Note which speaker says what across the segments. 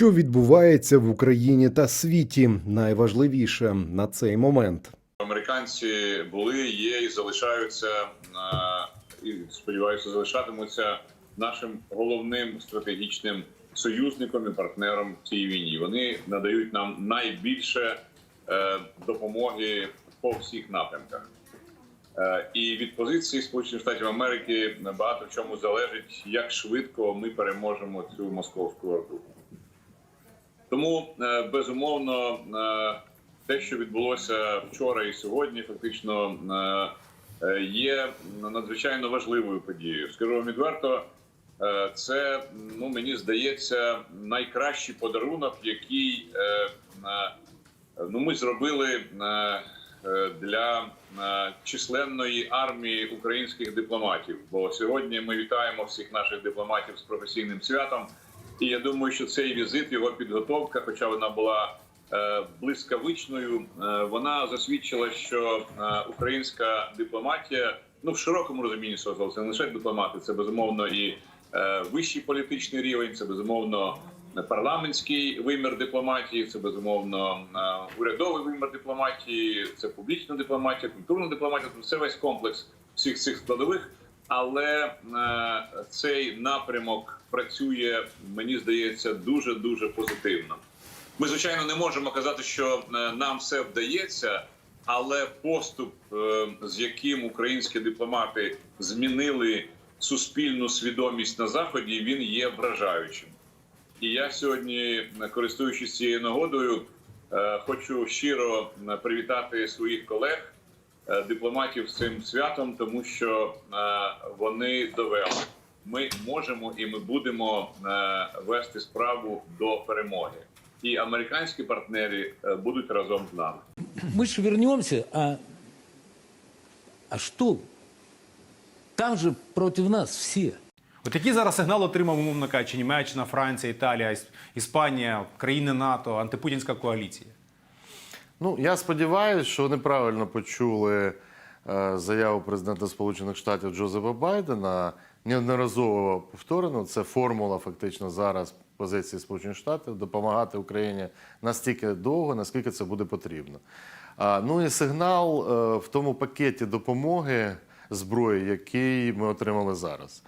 Speaker 1: Що відбувається в Україні та світі, найважливіше на цей момент.
Speaker 2: Американці були, є і залишаються і сподіваюся, залишатимуться нашим головним стратегічним союзником і партнером в цій війні. Вони надають нам найбільше е, допомоги по всіх напрямках. Е, І від позиції Сполучених Штатів Америки багато в чому залежить, як швидко ми переможемо цю московську орду. Тому е, безумовно е, те, що відбулося вчора і сьогодні, фактично е, є надзвичайно важливою подією. Скажу вам відверто, це ну мені здається найкращий подарунок, який ну ми зробили для численної армії українських дипломатів. Бо сьогодні ми вітаємо всіх наших дипломатів з професійним святом. І я думаю, що цей візит, його підготовка, хоча вона була е, блискавичною, е, вона засвідчила, що е, українська дипломатія, ну в широкому розумінні слова, це не лише дипломати, це безумовно і вищий політичний рівень, це безумовно парламентський вимір дипломатії, це безумовно урядовий вимір дипломатії, це публічна дипломатія, культурна дипломатія. Це весь комплекс всіх цих складових. Але е, цей напрямок працює, мені здається, дуже дуже позитивно. Ми, звичайно, не можемо казати, що е, нам все вдається, але поступ, е, з яким українські дипломати змінили суспільну свідомість на заході, він є вражаючим. І я сьогодні, користуючись цією нагодою, хочу щиро привітати своїх колег, дипломатів з цим святом, тому що е, вони довели. Ми можемо і ми будемо е, вести справу до перемоги. І американські партнери е, будуть разом з нами.
Speaker 3: Мы же вернемся, а, а что? Там же против нас все.
Speaker 4: От які зараз сигнали отримав, умовно кажучи, Німеччина, Франція, Італія, Іспанія, країни НАТО, антипутінська коаліція?
Speaker 5: Ну, я сподіваюся, що вони правильно почули е, заяву президента Сполучених Штатів Джозефа Байдена. Неодноразово повторено. Це формула фактично зараз позиції Сполучених Штатів допомагати Україні настільки довго, наскільки це буде потрібно. Ну і сигнал е, в тому пакеті допомоги зброї, який ми отримали зараз.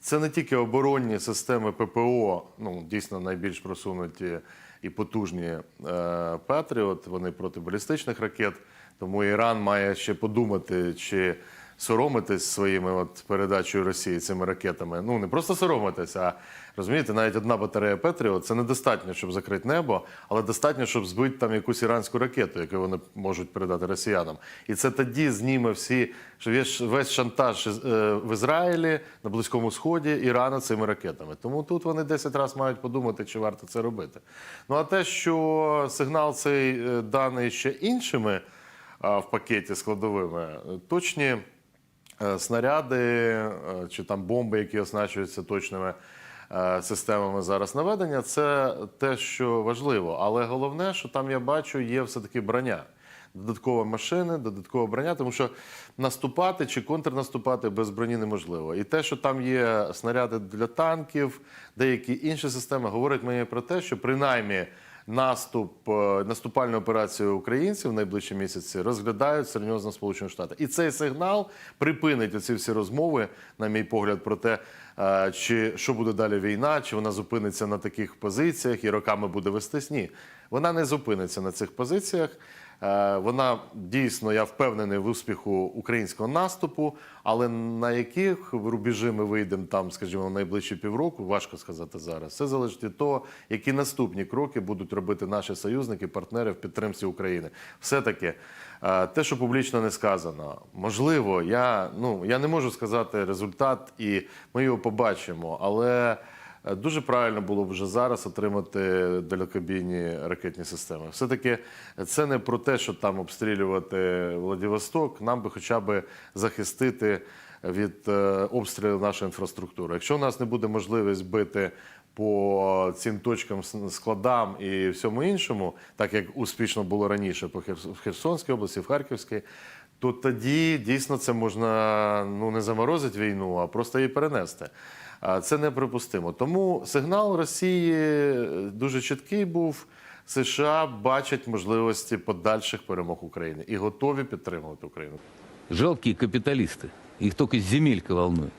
Speaker 5: Це не тільки оборонні системи ППО, ну дійсно найбільш просунуті і потужні Петріот, Патріот, вони проти балістичних ракет. Тому Іран має ще подумати, чи соромитись своїми от передачею Росії цими ракетами. Ну не просто соромитись, а розумієте, навіть одна батарея Петріот це недостатньо, щоб закрити небо, але достатньо, щоб збити там якусь іранську ракету, яку вони можуть передати росіянам. І це тоді зніме всі, що весь, весь шантаж е, в Ізраїлі на Близькому Сході Ірана цими ракетами. Тому тут вони 10 разів мають подумати, чи варто це робити. Ну а те, що сигнал цей е, даний ще іншими в пакеті складовими, е, точні снаряди е, чи там бомби, які оснащуються точними е, системами зараз наведення, це те, що важливо. Але головне, що там я бачу, є все-таки броня. Додаткова машини, додаткове броня, тому що наступати чи контрнаступати без броні неможливо. І те, що там є снаряди для танків, деякі інші системи, говорить мені про те, що принаймні наступ, е, наступальну операцію українців в найближчі місяці розглядають серйозно Сполучені Штати. І цей сигнал припинить оці всі розмови, на мій погляд, про те, чи що буде далі війна, чи вона зупиниться на таких позиціях і роками буде вестись. Ні, вона не зупиниться на цих позиціях. Вона дійсно, я впевнений в успіху українського наступу, але на яких рубежі ми вийдемо там, скажімо, найближчі півроку, важко сказати зараз. Це залежить від того, які наступні кроки будуть робити наші союзники, партнери в підтримці України. Все-таки е, те, що публічно не сказано, можливо, я, ну, я не можу сказати результат, і ми його побачимо, але. Е, Дуже правильно було б вже зараз отримати далекобійні ракетні системи. Все-таки це не про те, що там обстрілювати Владивосток, нам би хоча б захистити від е, обстрілів нашої інфраструктури. Якщо у нас не буде можливість бити по цим точкам, складам і всьому іншому, так як успішно було раніше по Херсонській області, в Харківській, то тоді дійсно це можна ну не заморозити війну, а просто її перенести. Це неприпустимо. Тому сигнал Росії е, дуже чіткий був. США бачать можливості подальших перемог України і готові підтримувати Україну.
Speaker 3: Жалкие капиталисты. Их только земелька волнует.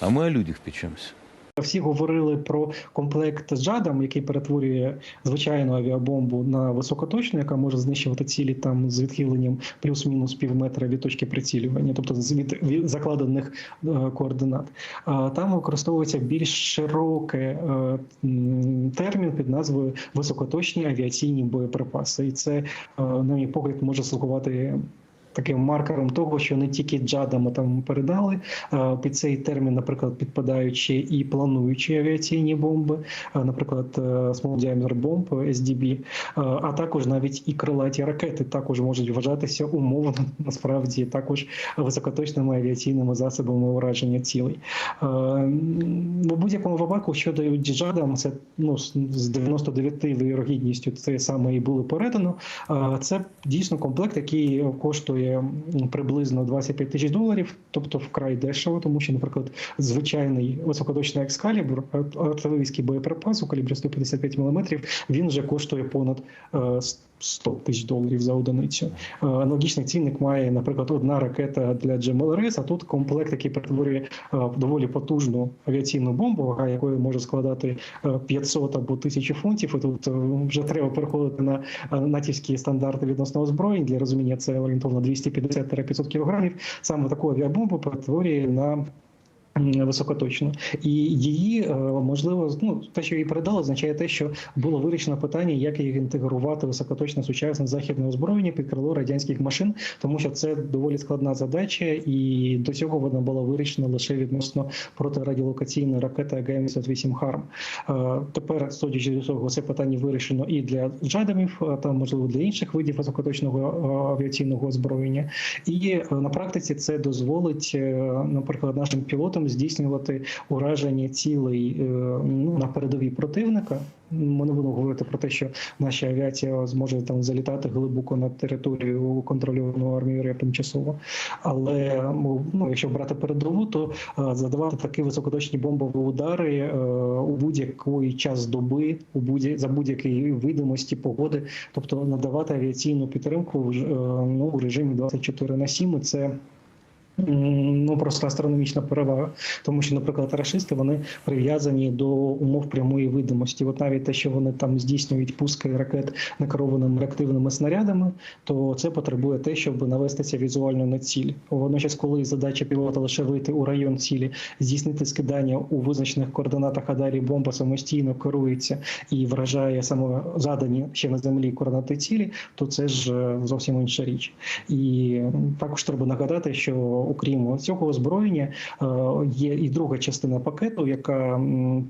Speaker 3: А мы о людях печемся.
Speaker 6: Всі говорили про комплект з джадом, який перетворює звичайну авіабомбу на високоточну, яка може знищувати цілі там з відхиленням плюс-мінус пів метра від точки прицілювання, тобто від, від закладених е, координат. А там використовується більш широкий е, термін під назвою високоточні авіаційні боєприпаси, і це, е, на мій погляд, може слугувати. Таким маркером того, що не тільки джадами там передали під цей термін, наприклад, підпадаючи і плануючі авіаційні бомби, наприклад, е, Small Diameter Bomb, SDB, а також навіть і крилаті ракети також можуть вважатися умовно насправді також високоточними авіаційними засобами ураження цілей. В будь-якому випадку щодо джадам, це ну з з 99 вірогідністю це саме і було передано. Це дійсно комплект, який коштує м, приблизно 25 тисяч доларів, тобто вкрай дешево, тому що, наприклад, звичайний високоточний екскалібр, артилерійський боєприпас у калібрі 155 мм, він вже коштує понад е, 100 тисяч доларів за одиницю. Е, Аналогічний цінник має, наприклад, одна ракета для GMLRS, а тут комплект, який перетворює е, доволі потужну авіаційну бомбу, вага якої може складати е, 500 або 1000 фунтів. І тут е, вже треба переходити на е, натівські стандарти відносно озброєнь. Для розуміння це орієнтовно 250-500 кілограмів. Саме таку авіабомбу перетворює на високоточно. І її е, можливо, ну те, що її передали, означає те, що було вирішено питання, як їх інтегрувати високоточне сучасне західне озброєння під крило радянських машин, тому що це доволі складна задача, і до цього вона була вирішена лише відносно протирадіолокаційної ракети АГМ-58 Харм. Е, Тепер, судячи з цього, це питання вирішено і для джадамів, а там можливо для інших видів високоточного е, авіаційного озброєння. І е, на практиці це дозволить, е, наприклад, нашим пілотам здійснювати ураження цілей ну, на передовій противника. Ми не будемо говорити про те, що наша авіація зможе там залітати глибоко на територію контрольовану армією тимчасово. Але ну, якщо брати передову, то е, задавати такі високоточні бомбові удари е, у будь-який час доби, у будь за будь-якої видимості погоди, тобто надавати авіаційну підтримку в е, ну, у режимі 24 на 7, це Ну просто астрономічна перевага, тому що, наприклад, рашисти вони прив'язані до умов прямої видимості. От навіть те, що вони там здійснюють пуски ракет некерованими реактивними снарядами, то це потребує те, щоб навестися візуально на ціль. Водночас, коли задача пілота лише вийти у район цілі, здійснити скидання у визначених координатах, а далі бомба самостійно керується і вражає саме задані ще на землі координати цілі, то це ж е, зовсім інша річ. І також треба нагадати, що окрім цього озброєння е, є і друга частина пакету, яка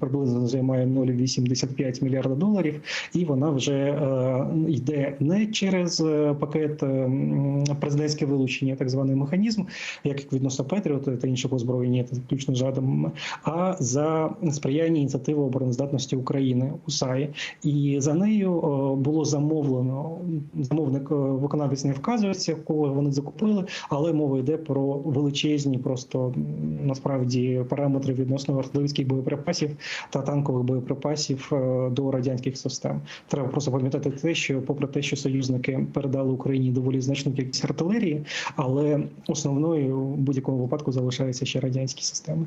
Speaker 6: приблизно займає 0,85 мільярда доларів, і вона вже е, йде не через е, пакет президентське вилучення, так званий механізм, як відносно Петріота та іншого озброєння, та включно жадом, а за сприяння ініціативи обороноздатності України УСАї. І за нею було замовлено замовник виконавець не вказується, кого вони закупили, але мова йде про величезні, просто насправді параметри відносно артилерійських боєприпасів та танкових боєприпасів е, до радянських систем. Треба просто пам'ятати те, що, попри те, що союзники передали Україні доволі значну кількість артилерії, але основною в будь-якому випадку залишаються ще радянські системи.